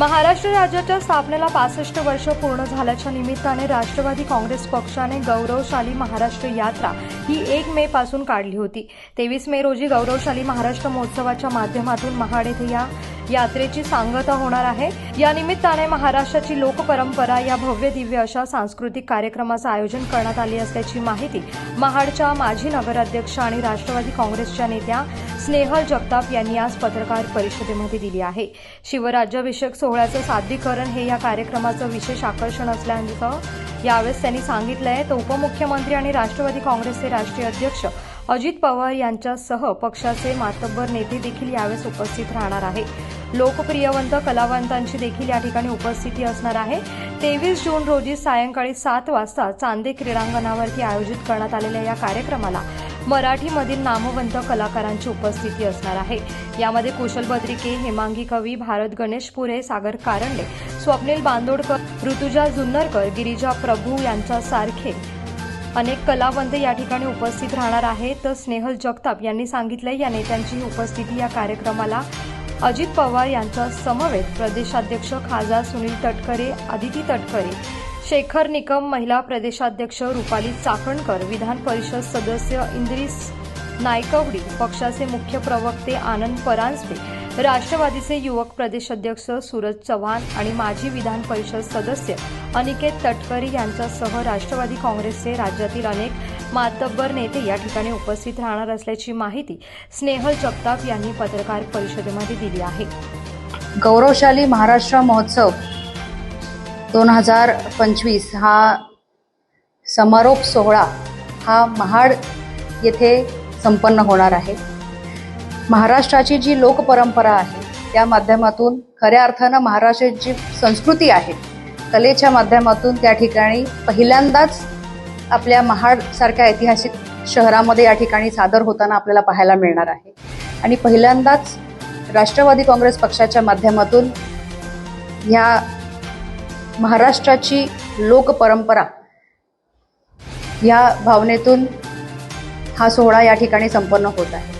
महाराष्ट्र राज्याच्या स्थापनेला पासष्ट वर्ष पूर्ण झाल्याच्या निमित्ताने राष्ट्रवादी काँग्रेस पक्षाने गौरवशाली महाराष्ट्र यात्रा ही एक मे पासून काढली होती. तेवीस मे रोजी गौरवशाली महाराष्ट्र महोत्सवाच्या माध्यमातून महाड येथे या यात्रेची सांगता होणार आहे. या निमित्ताने महाराष्ट्राची लोकपरंपरा या भव्य दिव्य अशा सांस्कृतिक कार्यक्रमाचं आयोजन करण्यात आले असल्याची माहिती महाडच्या माजी नगराध्यक्ष आणि राष्ट्रवादी काँग्रेसच्या नेत्या स्नेहल जगताप यांनी आज पत्रकार परिषदेमध्ये दिली आहे. शिवराज्याभिषेक सोहळ्याचं सादरीकरण हे या कार्यक्रमाचं विशेष आकर्षण असल्याचं यावेळेस त्यांनी सांगितलंय. तर उपमुख्यमंत्री आणि राष्ट्रवादी काँग्रेसचे राष्ट्रीय अध्यक्ष अजित पवार यांच्यासह पक्षाचे मातब्बर नेते देखील यावेळेस उपस्थित राहणार आहे लोकप्रियवंत कलावंतांची देखील या ठिकाणी उपस्थिती असणार आहे. तेवीस जून रोजी सायंकाळी सात वाजता चांदे क्रीडांगणावरती आयोजित करण्यात आलेल्या या कार्यक्रमाला मराठीमधील नामवंत कलाकारांची उपस्थिती असणार आहे. यामध्ये कुशल बद्रिके हेमांगी कवी भारत गणेश पुरे सागर कारंडे स्वप्नील बांदोडकर ऋतुजा जुन्नरकर गिरिजा प्रभू यांच्यासारखे अनेक कलावंत या ठिकाणी उपस्थित राहणार आहेत. तर स्नेहल जगताप यांनी सांगितलं या नेत्यांची ही उपस्थिती या कार्यक्रमाला अजित पवार यांच्या समवेत प्रदेशाध्यक्ष खासदार सुनील तटकरे आदिती तटकरे शेखर निकम महिला प्रदेशाध्यक्ष रुपाली चाकणकर विधान परिषद सदस्य इंद्रिस नायकवडी पक्षाचे मुख्य प्रवक्ते आनंद परांजपे राष्ट्रवादीचे युवक प्रदेशाध्यक्ष सूरज चव्हाण आणि माजी विधान परिषद सदस्य अनिकेत तटकरी यांच्यासह राष्ट्रवादी काँग्रेसचे राज्यातील अनेक मातब्बर नेते या ठिकाणी उपस्थित राहणार असल्याची माहिती स्नेहल जगताप यांनी पत्रकार परिषदेमध्ये दिली आहे. गौरवशाली महाराष्ट्र महोत्सव दोन हजार पंचवीस हा समारोप सोहळा हा महाड येथे संपन्न होणार आहे. महाराष्ट्राची जी लोकपरंपरा आहे त्या माध्यमातून खऱ्या अर्थानं महाराष्ट्राची जी संस्कृती आहे कलेच्या माध्यमातून त्या ठिकाणी पहिल्यांदाच आपल्या महाडसारख्या ऐतिहासिक शहरामध्ये या ठिकाणी सादर होताना आपल्याला पाहायला मिळणार आहे. आणि पहिल्यांदाच राष्ट्रवादी काँग्रेस पक्षाच्या माध्यमातून ह्या महाराष्ट्राची लोकपरंपरा या भावनेतून हा सोहळा या ठिकाणी संपन्न होत आहे.